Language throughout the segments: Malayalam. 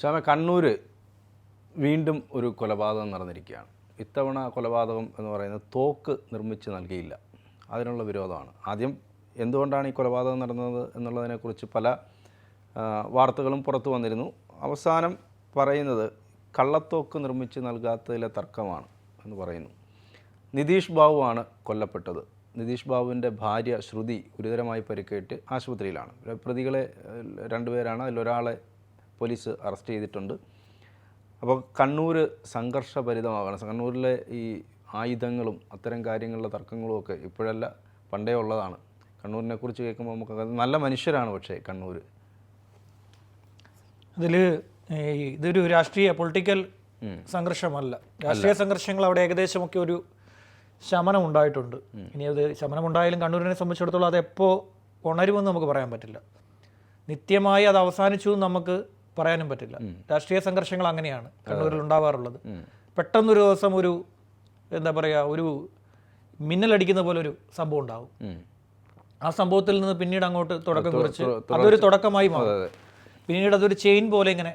ശ്യാമ കണ്ണൂർ വീണ്ടും ഒരു കൊലപാതകം നടന്നിരിക്കുകയാണ്. ഇത്തവണ കൊലപാതകം എന്ന് പറയുന്നത് തോക്ക് നിർമ്മിച്ച് നൽകിയില്ല. അതിനുള്ള വിരോധമാണ്. ആദ്യം എന്തുകൊണ്ടാണ് ഈ കൊലപാതകം നടന്നത് എന്നുള്ളതിനെക്കുറിച്ച് പല വാർത്തകളും പുറത്തു വന്നിരുന്നു. അവസാനം പറയുന്നത് കള്ളത്തോക്ക് നിർമ്മിച്ച് നൽകാത്തതിലെ തർക്കമാണ് എന്ന് പറയുന്നു. നിതീഷ് ബാബുവാണ് കൊല്ലപ്പെട്ടത്. നിതീഷ് ബാബുവിന്റെ ഭാര്യ ശ്രുതി ഗുരുതരമായി പരിക്കേറ്റ് ആശുപത്രിയിലാണ്. പ്രതികളെ രണ്ടുപേരാണ് അതിലൊരാളെ പോലീസ് അറസ്റ്റ് ചെയ്തിട്ടുണ്ട്. അപ്പോൾ കണ്ണൂർ സംഘർഷഭരിതമാകണം. കണ്ണൂരിലെ ഈ ആയുധങ്ങളും അത്തരം കാര്യങ്ങളിലെ തർക്കങ്ങളും ഒക്കെ ഇപ്പോഴല്ല പണ്ടേ ഉള്ളതാണ്. കണ്ണൂരിനെ കുറിച്ച് കേൾക്കുമ്പോൾ നമുക്ക് നല്ല മനുഷ്യരാണ് പക്ഷേ കണ്ണൂർ അതിൽ ഇതൊരു രാഷ്ട്രീയ പൊളിറ്റിക്കൽ സംഘർഷമല്ല. രാഷ്ട്രീയ സംഘർഷങ്ങൾ അവിടെ ഏകദേശമൊക്കെ ഒരു ശമനം ഉണ്ടായിട്ടുണ്ട്. ഇനി അത് ശമനം ഉണ്ടായാലും കണ്ണൂരിനെ സംബന്ധിച്ചിടത്തോളം അത് എപ്പോൾ ഉണരുമെന്ന് നമുക്ക് പറയാൻ പറ്റില്ല. നിത്യമായി അത് അവസാനിച്ചു നമുക്ക് പറയാനും പറ്റില്ല. രാഷ്ട്രീയ സംഘർഷങ്ങൾ അങ്ങനെയാണ് കണ്ണൂരിൽ ഉണ്ടാവാറുള്ളത്. പെട്ടെന്നൊരു ദിവസം ഒരു എന്താ പറയുക ഒരു മിന്നലടിക്കുന്ന പോലെ ഒരു സംഭവം ഉണ്ടാവും. ആ സംഭവത്തിൽ നിന്ന് പിന്നീട് അങ്ങോട്ട് തുടക്കം കുറിച്ച് അതൊരു തുടക്കമായി മാറും. പിന്നീട് അതൊരു ചെയിൻ പോലെ ഇങ്ങനെ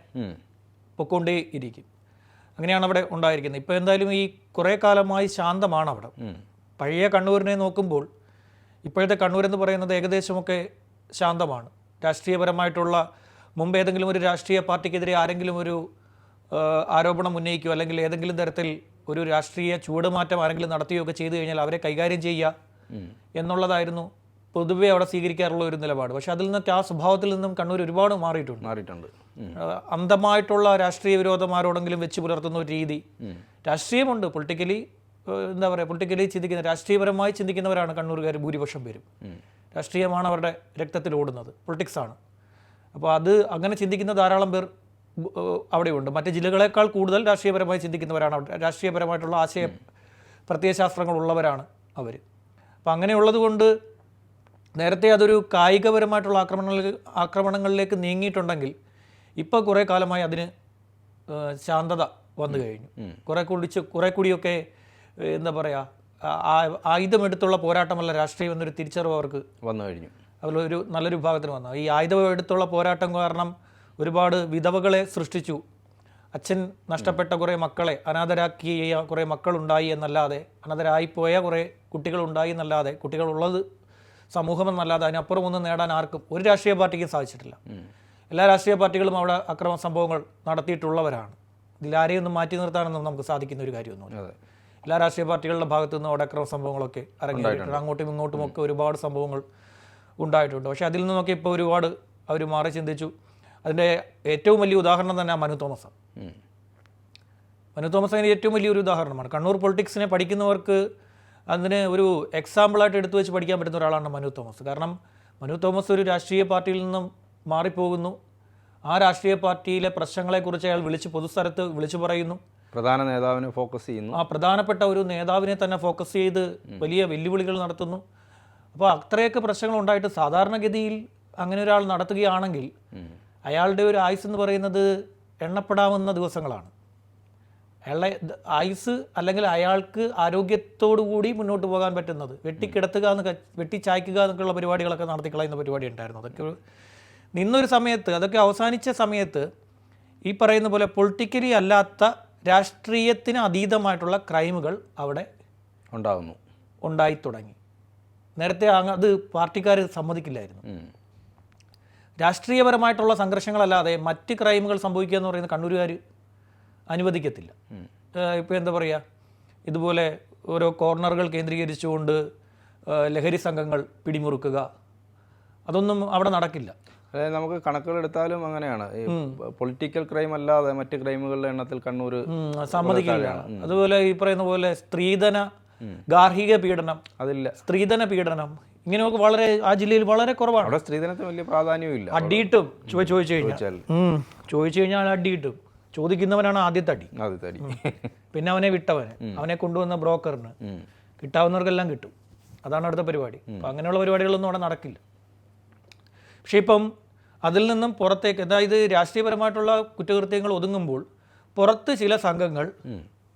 പൊക്കൊണ്ടേ ഇരിക്കും അങ്ങനെയാണ് അവിടെ ഉണ്ടായിരിക്കുന്നത്. ഇപ്പോൾ എന്തായാലും ഈ കുറേ കാലമായി ശാന്തമാണ് അവിടെ പഴയ കണ്ണൂരിനെ നോക്കുമ്പോൾ ഇപ്പോഴത്തെ കണ്ണൂർ എന്ന് പറയുന്നത് ഏകദേശമൊക്കെ ശാന്തമാണ്. രാഷ്ട്രീയപരമായിട്ടുള്ള മുമ്പ് ഏതെങ്കിലും ഒരു രാഷ്ട്രീയ പാർട്ടിക്കെതിരെ ആരെങ്കിലും ഒരു ആരോപണം ഉന്നയിക്കുകയോ അല്ലെങ്കിൽ ഏതെങ്കിലും തരത്തിൽ ഒരു രാഷ്ട്രീയ ചൂടുമാറ്റം ആരെങ്കിലും നടത്തുകയോ ഒക്കെ ചെയ്തു കഴിഞ്ഞാൽ അവരെ കൈകാര്യം ചെയ്യുക എന്നുള്ളതായിരുന്നു പൊതുവെ അവിടെ സ്വീകരിക്കാറുള്ള ഒരു നിലപാട്. പക്ഷെ അതിൽ നിന്നൊക്കെ ആ സ്വഭാവത്തിൽ നിന്നും കണ്ണൂർ ഒരുപാട് മാറിയിട്ടുണ്ട്. മാറിയിട്ടുണ്ട്. അന്ധമായിട്ടുള്ള രാഷ്ട്രീയ വിരോധം ആരോടെങ്കിലും വെച്ച് പുലർത്തുന്ന ഒരു രീതി. രാഷ്ട്രീയമുണ്ട്. പൊളിറ്റിക്കലി എന്താ പറയുക പൊളിറ്റിക്കലി ചിന്തിക്കുന്ന രാഷ്ട്രീയപരമായി ചിന്തിക്കുന്നവരാണ് കണ്ണൂരുകാർ ഭൂരിപക്ഷം പേരും. രാഷ്ട്രീയമാണ് അവരുടെ രക്തത്തിൽ ഓടുന്നത്. പൊളിറ്റിക്സ് ആണ് അപ്പോൾ അത് അങ്ങനെ ചിന്തിക്കുന്ന ധാരാളം പേർ അവിടെയുണ്ട്. മറ്റ് ജില്ലകളേക്കാൾ കൂടുതൽ രാഷ്ട്രീയപരമായി ചിന്തിക്കുന്നവരാണ് അവിടെ. രാഷ്ട്രീയപരമായിട്ടുള്ള ആശയ പ്രത്യയശാസ്ത്രങ്ങളുള്ളവരാണ് അവർ അപ്പം അങ്ങനെയുള്ളത് കൊണ്ട് നേരത്തെ അതൊരു കായികപരമായിട്ടുള്ള ആക്രമണങ്ങളിൽ ആക്രമണങ്ങളിലേക്ക് നീങ്ങിയിട്ടുണ്ടെങ്കിൽ ഇപ്പോൾ കുറേ കാലമായി അതിന് ശാന്തത വന്നു കഴിഞ്ഞു. കുറേ കുടിച്ച് കുറേ കൂടിയൊക്കെ എന്താ പറയുക ആയുധമെടുത്തുള്ള പോരാട്ടമല്ല രാഷ്ട്രീയം എന്നൊരു തിരിച്ചറിവ് അവർക്ക് വന്നു കഴിഞ്ഞു. അതിലൊരു നല്ലൊരു വിഭാഗത്തിന് വന്നു. ഈ ആയുധമെടുത്തുള്ള പോരാട്ടം കാരണം ഒരുപാട് വിധവകളെ സൃഷ്ടിച്ചു. അച്ഛൻ നഷ്ടപ്പെട്ട കുറേ മക്കളെ അനാഥരാക്കിയ കുറേ മക്കളുണ്ടായി എന്നല്ലാതെ അനാഥരായിപ്പോയ കുറേ കുട്ടികളുണ്ടായി എന്നല്ലാതെ കുട്ടികളുള്ളത് സമൂഹമെന്നല്ലാതെ അതിനപ്പുറം ഒന്നും നേടാൻ ആർക്കും ഒരു രാഷ്ട്രീയ പാർട്ടിക്കും സാധിച്ചിട്ടില്ല. എല്ലാ രാഷ്ട്രീയ പാർട്ടികളും അവിടെ അക്രമ സംഭവങ്ങൾ നടത്തിയിട്ടുള്ളവരാണ്. ഇതിലാരെയും ഒന്നും മാറ്റി നിർത്താനൊന്നും നമുക്ക് സാധിക്കുന്ന ഒരു കാര്യമൊന്നുമില്ല. അതെ. എല്ലാ രാഷ്ട്രീയ പാർട്ടികളുടെ ഭാഗത്തു നിന്നും അവിടെ അക്രമ സംഭവങ്ങളൊക്കെ ഇറങ്ങിയിട്ടുണ്ട് അങ്ങോട്ടും ഇങ്ങോട്ടും ഒക്കെ ഒരുപാട് സംഭവങ്ങൾ ഉണ്ടായിട്ടുണ്ട്. പക്ഷേ അതിൽ നിന്നൊക്കെ ഇപ്പോൾ ഒരുപാട് അവർ മാറി ചിന്തിച്ചു. അതിന്റെ ഏറ്റവും വലിയ ഉദാഹരണം തന്നെ മനു തോമസ്. മനു തോമസ് അതിന് ഏറ്റവും വലിയൊരു ഉദാഹരണമാണ്. കണ്ണൂർ പൊളിറ്റിക്സിനെ പഠിക്കുന്നവർക്ക് അതിന് ഒരു എക്സാമ്പിളായിട്ട് എടുത്തു വെച്ച് പഠിക്കാൻ പറ്റുന്ന ഒരാളാണ് മനു തോമസ്. കാരണം മനു തോമസ് ഒരു രാഷ്ട്രീയ പാർട്ടിയിൽ നിന്നും മാറിപ്പോകുന്നു. ആ രാഷ്ട്രീയ പാർട്ടിയിലെ പ്രശ്നങ്ങളെക്കുറിച്ച് അയാൾ വിളിച്ച് പൊതുസ്ഥലത്ത് വിളിച്ചു പറയുന്നു. പ്രധാന നേതാവിനെ ഫോക്കസ് ചെയ്യുന്നു. ആ പ്രധാനപ്പെട്ട ഒരു നേതാവിനെ തന്നെ ഫോക്കസ് ചെയ്ത് വലിയ വെല്ലുവിളികൾ നടത്തുന്നു. അപ്പോൾ അത്രയൊക്കെ പ്രശ്നങ്ങൾ ഉണ്ടായിട്ട് സാധാരണഗതിയിൽ അങ്ങനെ ഒരാൾ നടത്തുകയാണെങ്കിൽ അയാളുടെ ഒരു ആയുസ് എന്ന് പറയുന്നത് എണ്ണപ്പെടാവുന്ന ദിവസങ്ങളാണ്. അയാളുടെ ദ- ആയുസ് അല്ലെങ്കിൽ അയാൾക്ക് ആരോഗ്യത്തോടു കൂടി മുന്നോട്ട് പോകാൻ പറ്റുന്നത്. വെട്ടിക്കിടത്തുക എന്ന് വെട്ടിച്ചായ്ക്കുക എന്നൊക്കെയുള്ള പരിപാടികളൊക്കെ നടത്തിക്കളയുന്ന പരിപാടി ഉണ്ടായിരുന്നു അതൊക്കെ നിന്നൊരു സമയത്ത് അതൊക്കെ അവസാനിച്ച സമയത്ത് ഈ പറയുന്ന പോലെ പൊളിറ്റിക്കലി അല്ലാത്ത രാഷ്ട്രീയത്തിന് അതീതമായിട്ടുള്ള ക്രൈമുകൾ അവിടെ ഉണ്ടാകുന്നു ഉണ്ടായി തുടങ്ങി. നേരത്തെ അങ്ങ് അത് പാർട്ടിക്കാർ സമ്മതിക്കില്ലായിരുന്നു. രാഷ്ട്രീയപരമായിട്ടുള്ള സംഘർഷങ്ങളല്ലാതെ മറ്റ് ക്രൈമുകൾ സംഭവിക്കുക എന്ന് പറയുന്നത് കണ്ണൂരുകാർ അനുവദിക്കത്തില്ല. ഇപ്പോൾ എന്താ പറയുക ഇതുപോലെ ഓരോ കോർണറുകൾ കേന്ദ്രീകരിച്ചുകൊണ്ട് ലഹരി സംഘങ്ങൾ പിടിമുറുക്കുക. അതൊന്നും അവിടെ നടക്കില്ല. അതായത് നമുക്ക് കണക്കുകളെടുത്താലും അങ്ങനെയാണ്. ഈ പൊളിറ്റിക്കൽ ക്രൈം അല്ലാതെ മറ്റ് ക്രൈമുകളുടെ എണ്ണത്തിൽ കണ്ണൂർ സമ്മതിക്കുകയാണ് അതുപോലെ ഈ പറയുന്ന പോലെ സ്ത്രീധന ഗാർഹിക പീഡനം അതില്ല. സ്ത്രീധന പീഡനം ഇങ്ങനെയൊക്കെ വളരെ ആ ജില്ലയിൽ വളരെ കുറവാണ്. അവിടെ സ്ത്രീധനത്തിന് വലിയ പ്രാധാന്യവും ഇല്ല. അടിയിട്ടും ചോദിച്ചു കഴിഞ്ഞാൽ. ചോദിച്ചു കഴിഞ്ഞാൽ അടിയിട്ടും. ചോദിക്കുന്നവനാണ് ആദ്യത്തെ അടി. ആദ്യത്തെ പിന്നെ അവനെ വിട്ടവന്. അവനെ കൊണ്ടുവന്ന ബ്രോക്കറിന്. കിട്ടാവുന്നവർക്കെല്ലാം കിട്ടും. അതാണ് അടുത്ത പരിപാടി. അപ്പം അങ്ങനെയുള്ള പരിപാടികളൊന്നും അവിടെ നടക്കില്ല. പക്ഷേ ഇപ്പം അതിൽ നിന്നും പുറത്തേക്ക് അതായത് രാഷ്ട്രീയപരമായിട്ടുള്ള കുറ്റകൃത്യങ്ങൾ ഒതുങ്ങുമ്പോൾ പുറത്ത് ചില സംഘങ്ങൾ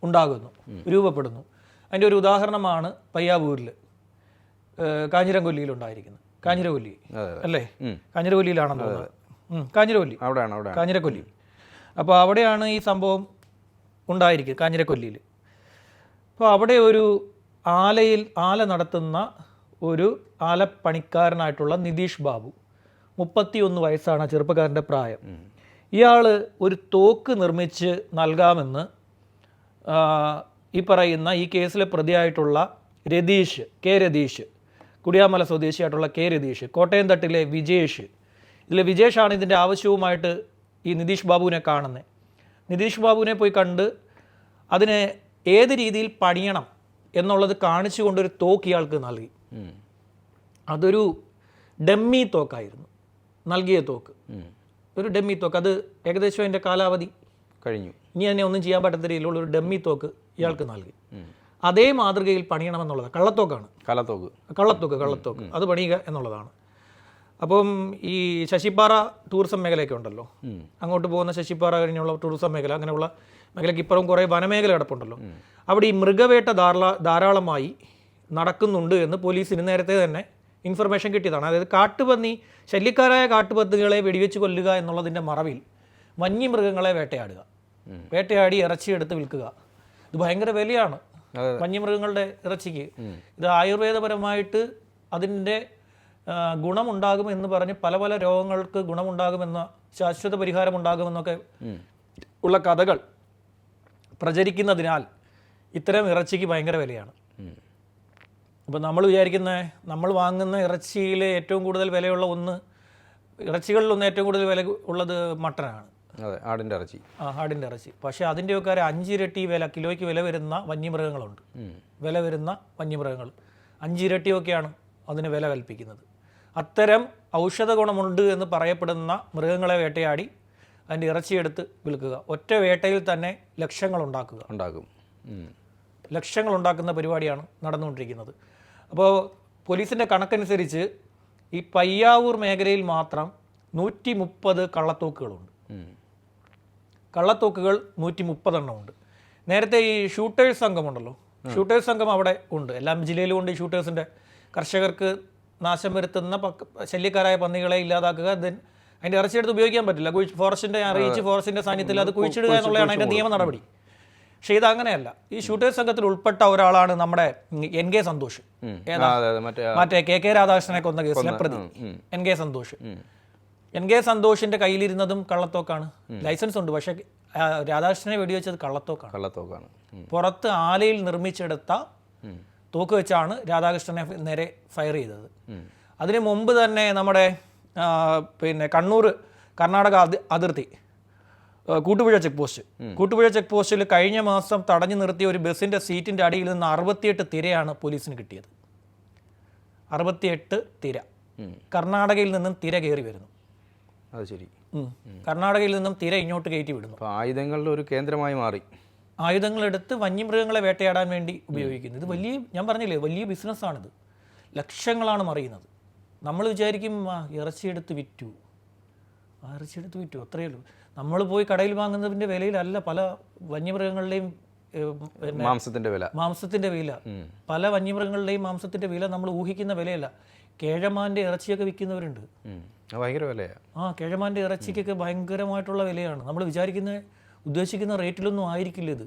ഉണ്ടാകുന്നു രൂപപ്പെടുന്നു. അതിന്റെ ഒരു ഉദാഹരണമാണ് പയ്യാവൂരിൽ കാഞ്ഞിരംകൊല്ലിയിലുണ്ടായിരിക്കുന്നത്. കാഞ്ഞിരകൊല്ലി അല്ലേ? കാഞ്ഞിരകൊല്ലിയിലാണെന്ന് തോന്നുന്നത് കാഞ്ഞിരകൊല്ലി. അവിടെയാണ് അവിടെ കാഞ്ഞിരക്കൊല്ലി. അപ്പോൾ അവിടെയാണ് ഈ സംഭവം ഉണ്ടായിരിക്കുക കാഞ്ഞിരക്കൊല്ലിയിൽ അപ്പോൾ അവിടെ ഒരു ആലയിൽ ആല നടത്തുന്ന ഒരു ആലപ്പണിക്കാരനായിട്ടുള്ള നിതീഷ് ബാബു മുപ്പത്തിയൊന്ന് വയസ്സാണ് ആ ചെറുപ്പക്കാരന്റെ പ്രായം. ഇയാൾ ഒരു തോക്ക് നിർമ്മിച്ച് നൽകാമെന്ന് ഈ പറയുന്ന ഈ കേസിലെ പ്രതിയായിട്ടുള്ള രതീഷ് കെ രതീഷ് കുടിയാമല സ്വദേശിയായിട്ടുള്ള കെ രതീഷ് കോട്ടയം തട്ടിലെ വിജേഷ്. ഇതിലെ വിജേഷാണ് ഇതിന്റെ ആവശ്യവുമായിട്ട് ഈ നിതീഷ് ബാബുവിനെ കാണുന്നത്. നിതീഷ് ബാബുവിനെ പോയി കണ്ട് അതിനെ ഏത് രീതിയിൽ പണിയണം എന്നുള്ളത് കാണിച്ചു കൊണ്ടൊരു തോക്ക് ഇയാൾക്ക് നൽകി. അതൊരു ഡമ്മി തോക്കായിരുന്നു. നൽകിയ തോക്ക്. ഒരു ഡമ്മി തോക്ക്. അത് ഏകദേശം അതിന്റെ കാലാവധി. കഴിഞ്ഞു. ഇനി തന്നെ ഒന്നും ചെയ്യാൻ പറ്റാത്ത രീതിയിലുള്ള ഒരു ഡമ്മി തോക്ക് ഇയാൾക്ക് നൽകി. അതേ മാതൃകയിൽ പണിയണമെന്നുള്ളത് കള്ളത്തോക്കാണ്. കള്ളത്തോക്ക്. കള്ളത്തോക്ക് കള്ളത്തോക്ക്. അത് പണിയുക എന്നുള്ളതാണ്. അപ്പം ഈ ശശിപ്പാറ ടൂറിസം മേഖലയൊക്കെ ഉണ്ടല്ലോ. അങ്ങോട്ട് പോകുന്ന ശശിപ്പാറ കഴിഞ്ഞുള്ള ടൂറിസം മേഖല അങ്ങനെയുള്ള മേഖലയ്ക്ക് ഇപ്പുറം കുറേ വനമേഖല കിടപ്പുണ്ടല്ലോ. അവിടെ ഈ മൃഗവേട്ട ധാരാള ധാരാളമായി നടക്കുന്നുണ്ട് എന്ന് പോലീസിന് നേരത്തെ തന്നെ ഇൻഫർമേഷൻ കിട്ടിയതാണ്. അതായത് കാട്ടുപന്നി ശല്യക്കാരായ കാട്ടുപന്നികളെ വെടിവെച്ച് കൊല്ലുക എന്നുള്ളതിന്റെ മറവിൽ വന്യമൃഗങ്ങളെ വേട്ടയാടുക. വേട്ടയാടി ഇറച്ചിയെടുത്ത് വിൽക്കുക. ഇത് ഭയങ്കര വിലയാണ്. വന്യമൃഗങ്ങളുടെ ഇറച്ചിക്ക്. ഇത് ആയുർവേദപരമായിട്ട് അതിന്റെ ഗുണമുണ്ടാകും എന്ന് പറഞ്ഞ് പല പല രോഗങ്ങൾക്ക് ഗുണമുണ്ടാകുമെന്ന ശാശ്വത പരിഹാരം ഉണ്ടാകുമെന്നൊക്കെ ഉള്ള കഥകൾ പ്രചരിക്കുന്നതിനാൽ ഇത്തരം ഇറച്ചിക്ക് ഭയങ്കര വിലയാണ്. അപ്പോൾ നമ്മൾ വിചാരിക്കുന്ന നമ്മൾ വാങ്ങുന്ന ഇറച്ചിയിലെ ഏറ്റവും കൂടുതൽ വിലയുള്ള ഒന്ന് ഇറച്ചികളിലൊന്ന് ഏറ്റവും കൂടുതൽ വില ഉള്ളത് മട്ടനാണ്. അതെ ആടിന്റെ ഇറച്ചി. ആ ആടിന്റെ ഇറച്ചി. പക്ഷേ അതിന്റെയൊക്കെ ഒരു അഞ്ചിരട്ടി വില കിലോയ്ക്ക് വില വരുന്ന വന്യമൃഗങ്ങളുണ്ട്. വില വരുന്ന വന്യമൃഗങ്ങൾ. അഞ്ചിരട്ടിയൊക്കെയാണ് അതിന് വില കൽപ്പിക്കുന്നത്. അത്തരം ഔഷധ ഗുണമുണ്ട് എന്ന് പറയപ്പെടുന്ന മൃഗങ്ങളെ വേട്ടയാടി അതിന്റെ ഇറച്ചിയെടുത്ത് വിൽക്കുക. ഒറ്റ വേട്ടയിൽ തന്നെ ലക്ഷങ്ങൾ ഉണ്ടാക്കുക ഉണ്ടാക്കും. ലക്ഷങ്ങൾ ഉണ്ടാക്കുന്ന പരിപാടിയാണ് നടന്നുകൊണ്ടിരിക്കുന്നത്. അപ്പോൾ പോലീസിന്റെ കണക്കനുസരിച്ച് ഈ പയ്യാവൂർ മേഖലയിൽ മാത്രം നൂറ്റി മുപ്പത് കള്ളത്തോക്കുകളുണ്ട്. കള്ളത്തോക്കുകൾ നൂറ്റി മുപ്പതെണ്ണം ഉണ്ട്. നേരത്തെ ഈ ഷൂട്ടേഴ്സ് സംഘമുണ്ടല്ലോ. ഷൂട്ടേഴ്സ് സംഘം അവിടെ ഉണ്ട്. എല്ലാം ജില്ലയിലും ഉണ്ട് ഈ ഷൂട്ടേഴ്സിന്റെ കർഷകർക്ക് നാശം വരുത്തുന്ന ശല്യക്കാരായ പന്നികളെ ഇല്ലാതാക്കുക ദെൻ അതിന്റെ ഇറച്ചിയെടുത്ത് ഉപയോഗിക്കാൻ പറ്റില്ല. കുഴി- ഫോറസ്റ്റിന്റെ അറിയിച്ച് ഫോറസ്റ്റിന്റെ സാന്നിധ്യത്തിൽ അത് കുഴിച്ചിടുക എന്നുള്ളതാണ് അതിന്റെ നിയമ നടപടി പക്ഷേ ഇത് അങ്ങനെയല്ല. ഈ ഷൂട്ടേഴ്സ് സംഘത്തിൽ ഉൾപ്പെട്ട ഒരാളാണ് നമ്മുടെ എൻ കെ സന്തോഷ്. മറ്റേ കെ കെ രാധാകൃഷ്ണനെ കൊന്ന കേസിലെ പ്രതി. N K Santhosh. N K സന്തോഷിന്റെ കയ്യിലിരുന്നതും കള്ളത്തോക്കാണ്. ലൈസൻസ് ഉണ്ട്. പക്ഷെ രാധാകൃഷ്ണനെ വെടിവെച്ചത് കള്ളത്തോക്കാണ്. കള്ളത്തോക്കാണ്. പുറത്ത് ആലയിൽ നിർമ്മിച്ചെടുത്ത തോക്ക് വെച്ചാണ് രാധാകൃഷ്ണനെ നേരെ ഫയർ ചെയ്തത്. അതിനു മുമ്പ് തന്നെ നമ്മുടെ പിന്നെ കണ്ണൂർ കർണാടക അതിർത്തി Koottupuzha check post Koottupuzha check പോസ്റ്റിൽ കഴിഞ്ഞ മാസം തടഞ്ഞു നിർത്തിയ ഒരു ബസ്സിന്റെ സീറ്റിന്റെ അടിയിൽ നിന്ന് അറുപത്തിയെട്ട് തിരയാണ് പോലീസിന് കിട്ടിയത്. അറുപത്തിയെട്ട് തിര. കർണാടകയിൽ നിന്നും തിര കയറി വരുന്നു. അത് ശരി. കർണാടകയിൽ നിന്നും തീരെ ഇങ്ങോട്ട് കയറ്റി വിടുന്നു. അപ്പോൾ ആയുധങ്ങളുടെ ഒരു കേന്ദ്രമായി മാറി. ആയുധങ്ങളെടുത്ത് വന്യമൃഗങ്ങളെ വേട്ടയാടാൻ വേണ്ടി ഉപയോഗിക്കുന്നു. ഇത് വലിയ ഞാൻ പറഞ്ഞില്ലേ വലിയ ബിസിനസ്സാണിത്. ലക്ഷങ്ങളാണ് മറിയുന്നത്. നമ്മൾ വിചാരിക്കും ഇറച്ചിയെടുത്ത് വിറ്റു. ഇറച്ചിയെടുത്ത് വിറ്റു അത്രയേ ഉള്ളൂ. നമ്മൾ പോയി കടയിൽ വാങ്ങുന്നതിന്റെ വിലയിലല്ല പല വന്യമൃഗങ്ങളുടെയും മാംസത്തിന്റെ വില. മാംസത്തിന്റെ വില. പല വന്യമൃഗങ്ങളുടെയും മാംസത്തിന്റെ വില നമ്മൾ ഊഹിക്കുന്ന വിലയല്ല. കേഴമാന്റെ ഇറച്ചിയൊക്കെ വിൽക്കുന്നവരുണ്ട്. ഭയങ്കര വിലയാണ് ആ കേഴമാന്റെ ഇറച്ചിക്കൊക്കെ ഭയങ്കരമായിട്ടുള്ള വിലയാണ്. നമ്മൾ വിചാരിക്കുന്ന ഉദ്ദേശിക്കുന്ന റേറ്റിലൊന്നും ആയിരിക്കില്ല ഇത്.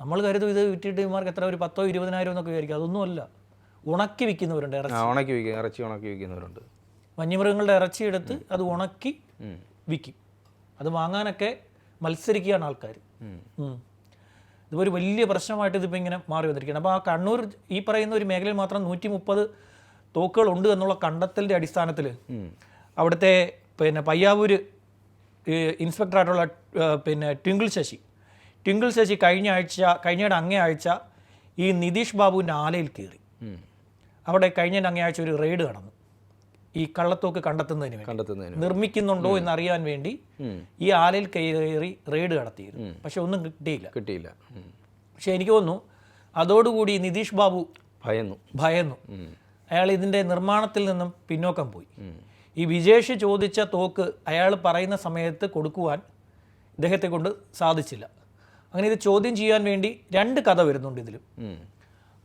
നമ്മൾ കരുതും ഇത് വിറ്റിട്ട് ഇമാർക്ക് എത്ര ഒരു പത്തോ ഇരുപതിനായിരം എന്നൊക്കെ വിചാരിക്കും. അതൊന്നുമല്ല ഉണക്കി വിൽക്കുന്നവരുണ്ട് ഇറച്ചി. ഉണക്കി വിൽക്കുന്നവരുണ്ട് ഇറച്ചി ഉണക്കി വയ്ക്കുന്നവരുണ്ട് വന്യമൃഗങ്ങളുടെ ഇറച്ചി എടുത്ത് അത് ഉണക്കി വിൽക്കും. അത് വാങ്ങാനൊക്കെ മത്സരിക്കുകയാണ് ആൾക്കാർ ഇതിപ്പോൾ ഒരു വലിയ പ്രശ്നമായിട്ട് ഇതിപ്പോൾ ഇങ്ങനെ മാറി വന്നിരിക്കുകയാണ്. അപ്പോൾ ആ കണ്ണൂർ ഈ പറയുന്ന ഒരു മേഖലയിൽ മാത്രം നൂറ്റി മുപ്പത് തോക്കുകളുണ്ട് എന്നുള്ള കണ്ടെത്തലിന്റെ അടിസ്ഥാനത്തിൽ അവിടുത്തെ പിന്നെ പയ്യാവൂര് ഇൻസ്പെക്ടറായിട്ടുള്ള പിന്നെ ട്വിങ്കിൾ ശശി. ട്വിങ്കിൾ ശശി കഴിഞ്ഞ ആഴ്ച കഴിഞ്ഞയുടെ അങ്ങേ ആഴ്ച ഈ നിതീഷ് ബാബുവിന്റെ ആലയിൽ കയറി അവിടെ കഴിഞ്ഞ അങ്ങേ ആഴ്ച ഒരു റെയ്ഡ് നടന്നു ഈ കള്ളത്തോക്ക് കണ്ടെത്തുന്നതിന് കണ്ടെത്തുന്നതിന് നിർമ്മിക്കുന്നുണ്ടോ എന്നറിയാൻ വേണ്ടി ഈ ആലയിൽ കയറി റെയ്ഡ് നടത്തിയിരുന്നു പക്ഷെ ഒന്നും കിട്ടിയില്ല. കിട്ടിയില്ല. പക്ഷെ എനിക്ക് തോന്നുന്നു അതോടുകൂടി നിതീഷ് ബാബു ഭയന്നു. ഭയന്നു. അയാൾ ഇതിന്റെ നിർമ്മാണത്തിൽ നിന്നും പിന്നോക്കം പോയി. ഈ വിജേഷ് ചോദിച്ച തോക്ക് അയാൾ പറയുന്ന സമയത്ത് കൊടുക്കുവാൻ ഇദ്ദേഹത്തെ കൊണ്ട് സാധിച്ചില്ല. അങ്ങനെ ഇത് ചോദ്യം ചെയ്യാൻ വേണ്ടി രണ്ട് കഥ വരുന്നുണ്ട് ഇതിലും.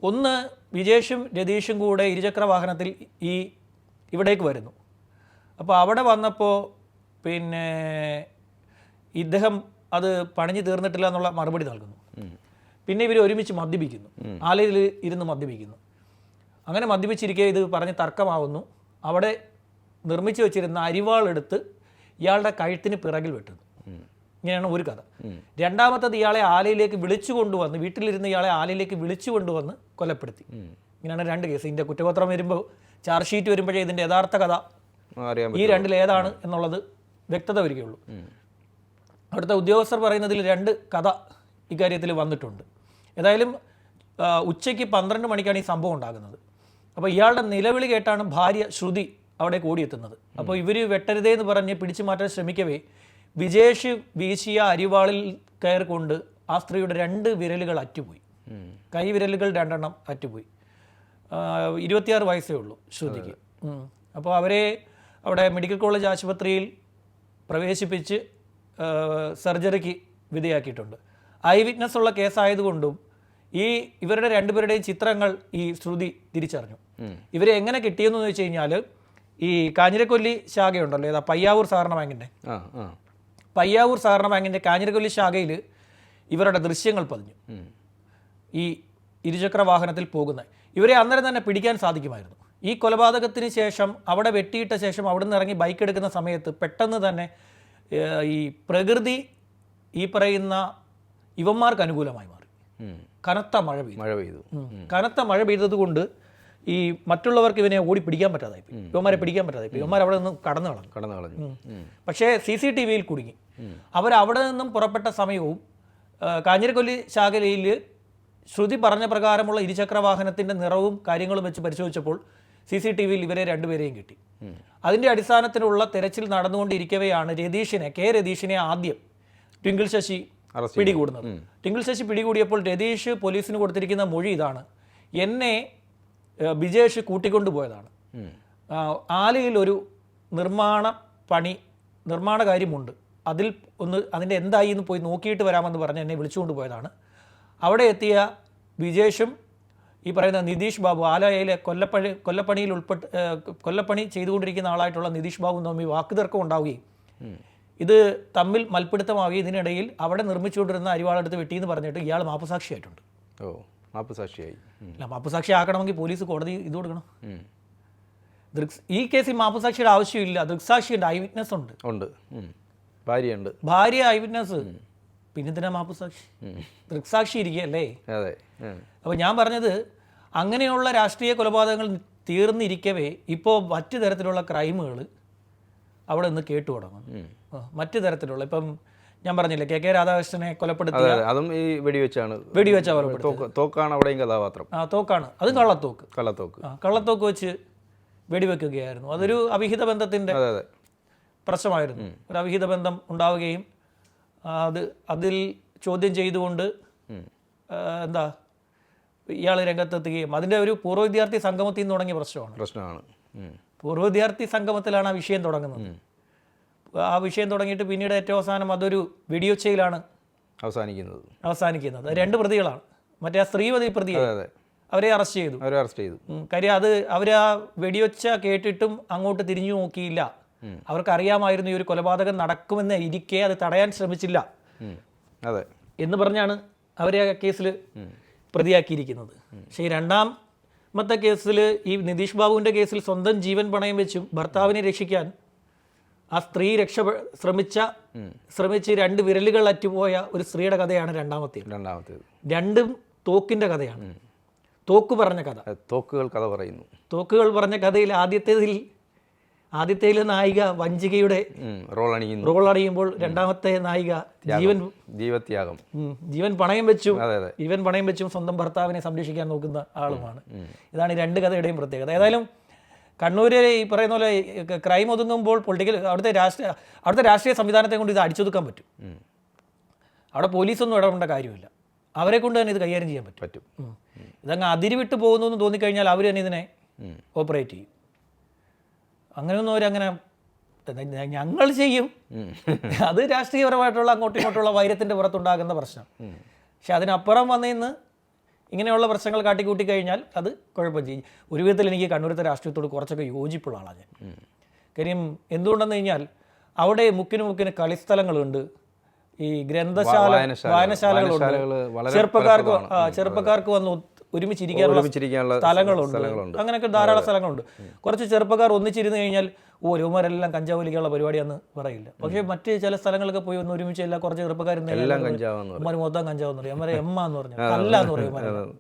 ഒന്ന് വിജേഷും രതീഷും കൂടെ ഇരുചക്ര വാഹനത്തിൽ ഈ ഇവിടേക്ക് വരുന്നു. അപ്പോൾ അവിടെ വന്നപ്പോൾ പിന്നെ ഇദ്ദേഹം അത് പണിഞ്ഞു തീർന്നിട്ടില്ല എന്നുള്ള മറുപടി നൽകുന്നു. പിന്നെ ഇവർ ഒരുമിച്ച് മദ്യപിക്കുന്നു. ആലയിൽ ഇരുന്ന് മദ്യപിക്കുന്നു. അങ്ങനെ മദ്യപിച്ചിരിക്കെ ഇത് പറഞ്ഞ് തർക്കമാവുന്നു. അവിടെ നിർമ്മിച്ചു വെച്ചിരുന്ന അരിവാൾ എടുത്ത് ഇയാളുടെ കഴുത്തിന് പിറകിൽ വെട്ടുന്നു ഇങ്ങനെയാണ് ഒരു കഥ. രണ്ടാമത്തത് ഇയാളെ ആലയിലേക്ക് വിളിച്ചു കൊണ്ടുവന്ന് വീട്ടിലിരുന്ന് ഇയാളെ ആലയിലേക്ക് വിളിച്ചു കൊണ്ടുവന്ന് കൊലപ്പെടുത്തി. ഇങ്ങനെയാണ് രണ്ട് കേസ്. ഇതിന്റെ കുറ്റപത്രം വരുമ്പോൾ ചാർജ് ഷീറ്റ് വരുമ്പോഴേ ഇതിന്റെ യഥാർത്ഥ കഥ. ഈ രണ്ടിൽ ഏതാണ് എന്നുള്ളത് വ്യക്തത വരികയുള്ളൂ. അവിടുത്തെ ഉദ്യോഗസ്ഥർ പറയുന്നതിൽ രണ്ട് കഥ ഇക്കാര്യത്തിൽ വന്നിട്ടുണ്ട്. ഏതായാലും ഉച്ചയ്ക്ക് പന്ത്രണ്ട് മണിക്കാണ് ഈ സംഭവം ഉണ്ടാകുന്നത്. അപ്പോൾ ഇയാളുടെ നിലവിളി കേട്ടാണ് ഭാര്യ ശ്രുതി അവിടെ ഓടിയെത്തുന്നത്. അപ്പോൾ ഇവർ വെട്ടരുതേ എന്ന് പറഞ്ഞ് പിടിച്ചു മാറ്റാൻ ശ്രമിക്കവേ വിജേഷ് വീശിയ അരിവാളിൽ കയറിക്കൊണ്ട് ആ സ്ത്രീയുടെ രണ്ട് വിരലുകൾ അറ്റുപോയി. കൈവിരലുകൾ രണ്ടെണ്ണം അറ്റുപോയി. ഇരുപത്തിയാറ് വയസ്സേ ഉള്ളൂ ശ്രുതിക്ക്. അപ്പോൾ അവരെ അവിടെ മെഡിക്കൽ കോളേജ് ആശുപത്രിയിൽ പ്രവേശിപ്പിച്ച് സർജറിക്ക് വിധയാക്കിയിട്ടുണ്ട്. ഐ വിറ്റ്നസ് ഉള്ള കേസായതുകൊണ്ടും ഈ ഇവരുടെ രണ്ടുപേരുടെയും ചിത്രങ്ങൾ ഈ ശ്രുതി തിരിച്ചറിഞ്ഞു. ഇവരെ എങ്ങനെ കിട്ടിയെന്ന് വെച്ച് കഴിഞ്ഞാൽ ഈ കാഞ്ഞിരക്കൊല്ലി ശാഖയുണ്ടല്ലോ ഏതാ പയ്യാവൂർ സഹകരണ ബാങ്കിന്റെ പയ്യാവൂർ സഹകരണ ബാങ്കിന്റെ കാഞ്ഞിരക്കൊല്ലി ശാഖയിൽ ഇവരുടെ ദൃശ്യങ്ങൾ പതിഞ്ഞു. ഈ ഇരുചക്ര വാഹനത്തിൽ പോകുന്ന ഇവരെ അന്നേരം തന്നെ പിടിക്കാൻ സാധിക്കുമായിരുന്നു. ഈ കൊലപാതകത്തിന് ശേഷം അവിടെ വെട്ടിയിട്ട ശേഷം അവിടെ നിന്ന് ഇറങ്ങി ബൈക്ക് എടുക്കുന്ന സമയത്ത് പെട്ടെന്ന് തന്നെ ഈ പ്രകൃതി ഈ പറയുന്ന ഇവന്മാർക്ക് അനുകൂലമായി മാറി. കനത്ത മഴ പെയ്തു. മഴ പെയ്തു. കനത്ത മഴ പെയ്തത് കൊണ്ട് ഈ മറ്റുള്ളവർക്ക് ഇവനെ ഓടി പിടിക്കാൻ പറ്റാതായി. ഇവന്മാരെ പിടിക്കാൻ പറ്റാതായി. ഇവന്മാർ അവിടെ നിന്ന് കടന്നു കളഞ്ഞു. കടന്നു കളഞ്ഞു. പക്ഷേ സി സി ടി വിയിൽ കുടുങ്ങി. അവരവിടെ നിന്നും പുറപ്പെട്ട സമയവും കാഞ്ഞിരക്കൊല്ലി ശാഖലയിൽ ശ്രുതി പറഞ്ഞ പ്രകാരമുള്ള ഇരുചക്ര വാഹനത്തിന്റെ നിറവും കാര്യങ്ങളും വെച്ച് പരിശോധിച്ചപ്പോൾ സി സി ടി വിയിൽ ഇവരെ രണ്ടുപേരെയും കിട്ടി. അതിന്റെ അടിസ്ഥാനത്തിലുള്ള തെരച്ചിൽ നടന്നുകൊണ്ടിരിക്കവെയാണ് രതീഷിനെ കെ രതീഷിനെ ആദ്യം ട്വിങ്കിൾ ശശി പിടികൂടുന്നത്. ടിങ്കിൾ ശശി പിടികൂടിയപ്പോൾ രതീഷ് പോലീസിന് കൊടുത്തിരിക്കുന്ന മൊഴി ഇതാണ്. എന്നെ ബിജേഷ് കൂട്ടിക്കൊണ്ടുപോയതാണ്. ആലയിൽ ഒരു നിർമ്മാണ പണി നിർമ്മാണ കാര്യമുണ്ട്. അതിൽ ഒന്ന് അതിന്റെ എന്തായി എന്ന് പോയി നോക്കിയിട്ട് വരാമെന്ന് പറഞ്ഞ് എന്നെ വിളിച്ചുകൊണ്ട് പോയതാണ് അവിടെ എത്തിയ വിജേഷും ഈ പറയുന്ന നിതീഷ് ബാബു ആലയിലെ കൊല്ലപ്പണി കൊല്ലപ്പണിയിൽ ഉൾപ്പെട്ട് കൊല്ലപ്പണി ചെയ്തുകൊണ്ടിരിക്കുന്ന ആളായിട്ടുള്ള നിതീഷ് ബാബു തമ്മിൽ വാക്കുതർക്കം ഉണ്ടാവുകയും ഇത് തമ്മിൽ മൽപ്പിടുത്തമാവുകയും ഇതിനിടയിൽ അവിടെ നിർമ്മിച്ചുകൊണ്ടിരുന്ന അരിവാളെടുത്ത് വെട്ടിയെന്ന് പറഞ്ഞിട്ട് ഇയാൾ മാപ്പുസാക്ഷിയായിട്ടുണ്ട്. ഓ മാപ്പുസാക്ഷിയായി. അല്ല മാപ്പുസാക്ഷി ആക്കണമെങ്കിൽ പോലീസ് കോടതി ഇത് കൊടുക്കണം. ദൃക്സ് ഈ കേസിൽ മാപ്പുസാക്ഷിയുടെ ആവശ്യമില്ല. ദൃക്സാക്ഷിയുണ്ട് ഐ വിറ്റ്നസ് ഉണ്ട്. ഉണ്ട്. ഭാര്യയുണ്ട്. ഭാര്യ ഐ വിറ്റ്നസ്. പിന്നെ തന്നെ മാപ്പുസാക്ഷി? ദൃക്സാക്ഷി ഇരിക്കുകയല്ലേ? അതെ. അപ്പോൾ ഞാൻ പറഞ്ഞത് അങ്ങനെയുള്ള രാഷ്ട്രീയ കൊലപാതകങ്ങൾ തീർന്നിരിക്കവേ ഇപ്പോൾ മറ്റു തരത്തിലുള്ള ക്രൈമുകൾ അവിടെ നിന്ന് കേട്ടു തുടങ്ങും മറ്റു തരത്തിലുള്ള ഇപ്പം ഞാൻ പറഞ്ഞില്ലേ കെ കെ രാധാകൃഷ്ണനെ കൊലപ്പെടുത്തിയ അതെ ഈ വെടിവെച്ചാണ്. വെടിവെച്ച കൊലപ്പെടുത്തി തോക്കാണ് അവിടെയും കഥാപാത്രം. ആ തോക്കാണ്. അത് കള്ളത്തോക്ക്. കള്ളത്തോക്ക്. കള്ളത്തോക്ക് വെച്ച് വെടിവെക്കുകയായിരുന്നു. അതൊരു അവിഹിത ബന്ധത്തിന്റെ പ്രശ്നമായിരുന്നു. ഒരു അവിഹിത ബന്ധം ഉണ്ടാവുകയും അത് അതിൽ ചോദ്യം ചെയ്തുകൊണ്ട് എന്താ ഇയാൾ രംഗത്തെത്തുകയും അതിന്റെ ഒരു പൂർവ വിദ്യാർത്ഥി സംഗമത്തിൽ നിന്ന് തുടങ്ങിയ പ്രശ്നമാണ്. പ്രശ്നമാണ്. പൂർവ വിദ്യാർത്ഥി സംഗമത്തിലാണ് ആ വിഷയം തുടങ്ങുന്നത്. ആ വിഷയം തുടങ്ങിയിട്ട് പിന്നീട് ഏറ്റവും അവസാനം അതൊരു വെടിയൊച്ചയിലാണ് അവസാനിക്കുന്നത്. അവസാനിക്കുന്നത്. രണ്ട് പ്രതികളാണ്. മറ്റേ ആ സ്ത്രീവതി പ്രതി അവരെ അറസ്റ്റ് ചെയ്തു. അവരെ അറസ്റ്റ് ചെയ്തു. കാര്യം അത് അവർ ആ വെടിയൊച്ച കേട്ടിട്ടും അങ്ങോട്ട് തിരിഞ്ഞു നോക്കിയില്ല. അവർക്ക് അറിയാമായിരുന്നു ഈ ഒരു കൊലപാതകം നടക്കുമെന്ന് ഇരിക്കെ അത് തടയാൻ ശ്രമിച്ചില്ല. അതെ. എന്ന് പറഞ്ഞാണ് അവരെ ആ കേസിൽ പ്രതിയാക്കിയിരിക്കുന്നത്. പക്ഷേ ഈ രണ്ടാമത്തെ കേസിൽ ഈ നിതീഷ് ബാബുവിന്റെ കേസിൽ സ്വന്തം ജീവൻ പണയം വെച്ചും ഭർത്താവിനെ രക്ഷിക്കാൻ ആ സ്ത്രീ രക്ഷ ശ്രമിച്ച ശ്രമിച്ച് രണ്ട് വിരലുകൾ അറ്റുപോയ ഒരു സ്ത്രീയുടെ കഥയാണ് രണ്ടാമത്തേത്. രണ്ടാമത്തേത്. രണ്ടും തോക്കിന്റെ കഥയാണ്. തോക്ക് പറഞ്ഞ കഥ. തോക്കുകൾ കഥ പറയുന്നു. തോക്കുകൾ പറഞ്ഞ കഥയിൽ ആദ്യത്തേതിൽ ആദ്യത്തേതിൽ നായിക വഞ്ചികയുടെ. റോൾ അണിയുന്നു. റോൾ അണിയുമ്പോൾ രണ്ടാമത്തെ നായിക ജീവൻ ജീവത്യാഗം. ജീവൻ പണയം വെച്ചു ജീവൻ പണയം വെച്ചും സ്വന്തം ഭർത്താവിനെ സംരക്ഷിക്കാൻ നോക്കുന്ന ആളുമാണ്. ഇതാണ് ഈ രണ്ട് കഥയുടെയും പ്രത്യേകത. ഏതായാലും കണ്ണൂര് ഈ പറയുന്ന പോലെ ക്രൈം ഒതുങ്ങുമ്പോൾ പൊളിറ്റിക്കൽ അവിടുത്തെ രാഷ്ട്രീയ അവിടുത്തെ രാഷ്ട്രീയ സംവിധാനത്തെ കൊണ്ട് ഇത് അടിച്ചൊതുക്കാൻ പറ്റും. അവിടെ പോലീസൊന്നും ഇടപെടേണ്ട കാര്യമില്ല. അവരെ കൊണ്ട് തന്നെ ഇത് കൈകാര്യം ചെയ്യാൻ പറ്റും. പറ്റും. ഇതങ്ങ് അതിരിവിട്ട് പോകുന്നു എന്ന് തോന്നിക്കഴിഞ്ഞാൽ അവർ തന്നെ ഇതിനെ. ഓപ്പറേറ്റ് ചെയ്യും. അങ്ങനെയൊന്നും അവരങ്ങനെ ഞങ്ങൾ ചെയ്യും. അത് രാഷ്ട്രീയപരമായിട്ടുള്ള അങ്ങോട്ടും ഇങ്ങോട്ടുള്ള വൈരത്തിന്റെ പുറത്തുണ്ടാകുന്ന പ്രശ്നം. പക്ഷെ അതിനപ്പുറം വന്നിന്ന് ഇങ്ങനെയുള്ള പ്രശ്നങ്ങൾ കാട്ടിക്കൂട്ടി കഴിഞ്ഞാൽ അത് കുഴപ്പം ചെയ്യും. ഒരു വിധത്തിൽ എനിക്ക് കണ്ണൂരത്തെ രാഷ്ട്രീയത്തോട് കുറച്ചൊക്കെ യോജിപ്പുള്ള ആളാണ് ഞാൻ. കാര്യം എന്തുകൊണ്ടെന്ന് കഴിഞ്ഞാൽ അവിടെ മുക്കിന് മുക്കിന് കളിസ്ഥലങ്ങളുണ്ട്. ഈ ഗ്രന്ഥശാല വായനശാല- വായനശാലകളുണ്ട്. ചെറുപ്പക്കാർക്ക് ചെറുപ്പക്കാർക്ക് വന്ന് ഒരുമിച്ചിരിക്കാനുള്ള സ്ഥലങ്ങളുണ്ട്. അങ്ങനെയൊക്കെ ധാരാളം സ്ഥലങ്ങളുണ്ട്. കുറച്ച് ചെറുപ്പക്കാർ ഒന്നിച്ചിരുന്ന് കഴിഞ്ഞാൽ ഓ രൂമരെല്ലാം കഞ്ചാവ് വലിക്കാനുള്ള പരിപാടിയാന്ന് പറയില്ല. പക്ഷേ മറ്റ് ചില സ്ഥലങ്ങളൊക്കെ പോയി ഒന്ന് ഒരുമിച്ച് എല്ലാ കുറച്ച് ഉമ്മാര് മൊത്തം കഞ്ചാവെന്ന് പറയും. അമ്മരെ എമ്മ എന്ന് പറഞ്ഞു കല്ലാന്ന് പറയും.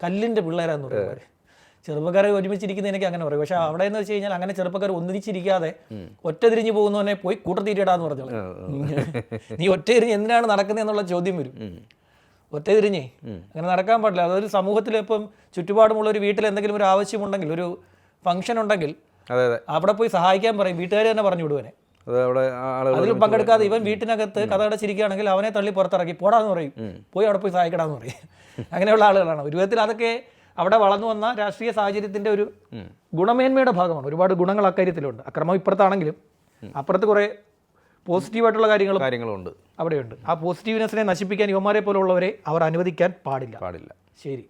കല്ലിന്റെ പിള്ളേരാന്ന് പറയും ചെറുപ്പക്കാരെ ഒരുമിച്ചിരിക്കുന്നതിനൊക്കെ അങ്ങനെ പറയും. പക്ഷെ അവിടെ എന്ന് വെച്ച് കഴിഞ്ഞാൽ അങ്ങനെ ചെറുപ്പക്കാർ ഒന്നിച്ചിരിക്കാതെ ഒറ്റ തിരിഞ്ഞു പോകുന്നവനെ പോയി കൂട്ടത്തിരിടാന്ന് പറഞ്ഞു നീ ഒറ്റ തിരിഞ്ഞ് എന്തിനാണ് നടക്കുന്നത് എന്നുള്ള ചോദ്യം വരും. ഒറ്റ തിരിഞ്ഞേ അങ്ങനെ നടക്കാൻ പാടില്ല. അതൊരു സമൂഹത്തിൽ ഇപ്പം ചുറ്റുപാടുമുള്ള ഒരു വീട്ടിൽ എന്തെങ്കിലും ഒരു ആവശ്യമുണ്ടെങ്കിൽ ഒരു ഫംഗ്ഷൻ ഉണ്ടെങ്കിൽ അതെ അതെ. അവിടെ പോയി സഹായിക്കാൻ പറയും. വീട്ടുകാർ തന്നെ പറഞ്ഞു വിടുവനെ. അതിൽ പങ്കെടുക്കാതെ ഇവൻ വീട്ടിനകത്ത് കഥ അടച്ചിരിക്കുകയാണെങ്കിൽ അവനെ തള്ളി പുറത്തിറക്കി. പോടാന്ന് പറയും. പോയി അവിടെ പോയി സഹായിക്കടാന്ന് പറയും. അങ്ങനെയുള്ള ആളുകളാണ്. ഒരു വിധത്തിൽ അതൊക്കെ അവിടെ വളർന്നു വന്ന രാഷ്ട്രീയ സാഹചര്യത്തിന്റെ ഒരു ഗുണമേന്മയുടെ ഭാഗമാണ്. ഒരുപാട് ഗുണങ്ങൾ അക്കാര്യത്തിലുണ്ട്. അക്രമം ഇപ്പുറത്താണെങ്കിലും അപ്പുറത്ത് കുറേ പോസിറ്റീവായിട്ടുള്ള കാര്യങ്ങളും കാര്യങ്ങളുണ്ട് അവിടെയുണ്ട്. ആ പോസിറ്റീവ്നെസ്സിനെ നശിപ്പിക്കാൻ യുവമാരെ പോലുള്ളവരെ അവർ അനുവദിക്കാൻ പാടില്ല. പാടില്ല. ശരി.